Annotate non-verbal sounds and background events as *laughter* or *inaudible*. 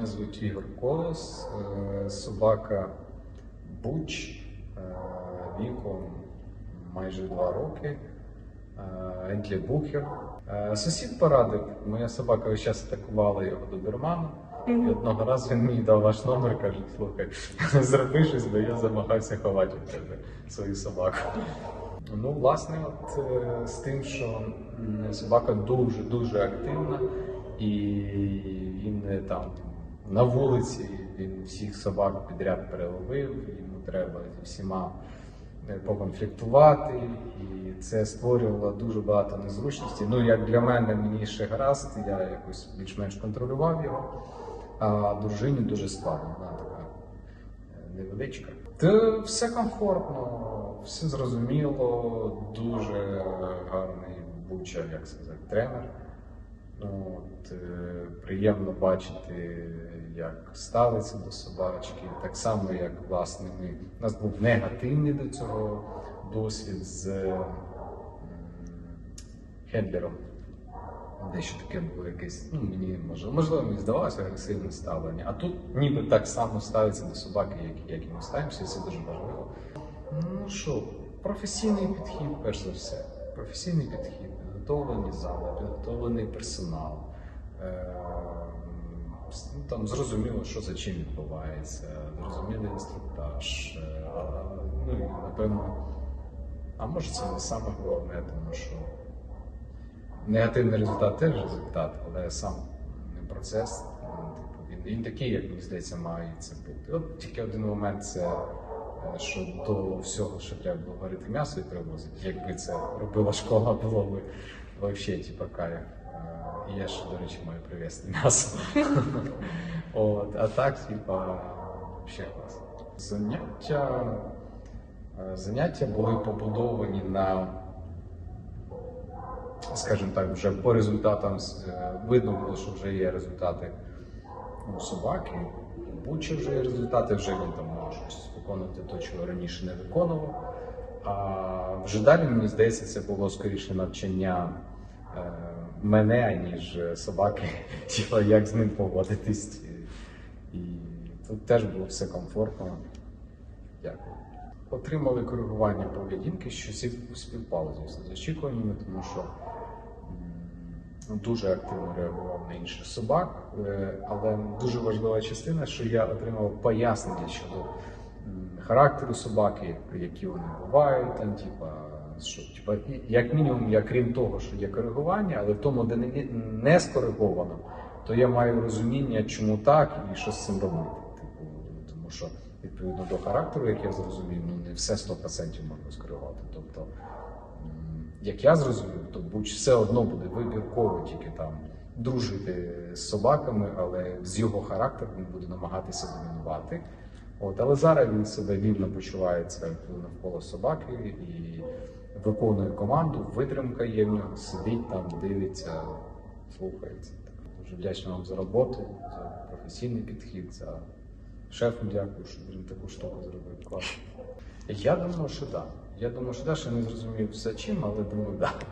Мене звуть Ігор Колос, е, собака Буч е, віком майже два роки. е, Ентлі Бухер. Сусід порадив, моя собака весь час атакувала його доберманом. І одного разу він мені дав ваш номер, каже, слухай, *laughs* зроби щось, бо я замагався ховати від тебе свою собаку. Ну, власне, от з тим, що собака дуже дуже активна, і він там на вулиці, він всіх собак підряд переловив, йому треба зі всіма е, поконфліктувати, і це створювало дуже багато незручностей. Ну, як для мене, мені ще гаразд, я якось більш-менш контролював його, а дружині дуже складно, вона така е, невеличка. Та все комфортно, все зрозуміло, дуже гарний буча, як сказати, тренер. Ну, От, е, приємно бачити, як ставиться до собачки. Так само, як власне ми. У нас був негативний до цього досвід з хендлером. Дещо таке було якесь, ну мені можливо, можливо, мені здавалося агресивне ставлення. А тут ніби так само ставиться до собаки, як, як і ми ставимося, і це дуже важливо. Ну що, професійний підхід, перш за все. Професійний підхід, підготовлені зали, підготовлений персонал. Е, ну, там зрозуміло, що за чим відбувається, зрозумілий інструктаж. Е, ну напевно, а може це не саме головне, тому що негативний результат теж результат, але сам процес, типу, він, він такий, як мені здається, має це бути. От тільки один момент це. Що до всього, що треба було варити м'ясо і привозити. Якби це робила школа, було б взагалі типа кайф. Е, І я ще, до речі, маю привезти м'ясо. *laughs* От, а так, типа, ще клас. Заняття, е, заняття були побудовані на скажімо так, вже по результатам е, видно було, що вже є результати у собаки. У Бучі вже є результати, вже він там може щось виконувати те, чого раніше не виконував. А вже далі, мені здається, це було скоріше навчання е, мене, ніж е, собаки, *laughs* типу, як з ним поводитись. І тут теж було все комфортно. Дякую. Отримали коригування поведінки, що співпало звісно, з очікуваннями, тому що дуже активно реагував на інших собак. Е, Але дуже важлива частина, що я отримав пояснення щодо характеру собаки, які вони бувають, там, типа, що типа, як мінімум, я крім того, що є коригування, але в тому, де не, скориговано, то я маю розуміння, чому так і що з цим робити. Типу, тому що відповідно до характеру, як я зрозумів, ну не все 100% можна скоригувати. Тобто, як я зрозумів, то будь все одно буде вибірково тільки там дружити з собаками, але з його характером він буде намагатися домінувати. От, але зараз він себе вільно почувається навколо собаки і виконує команду, витримка є в нього, сидить там, дивиться, слухається. Дуже вдячний вам за роботу, за професійний підхід, за шефу дякую, що він таку штуку зробив. Класно. Я думаю, що так. Я думаю, що так, не зрозумів все чим, але думаю, так.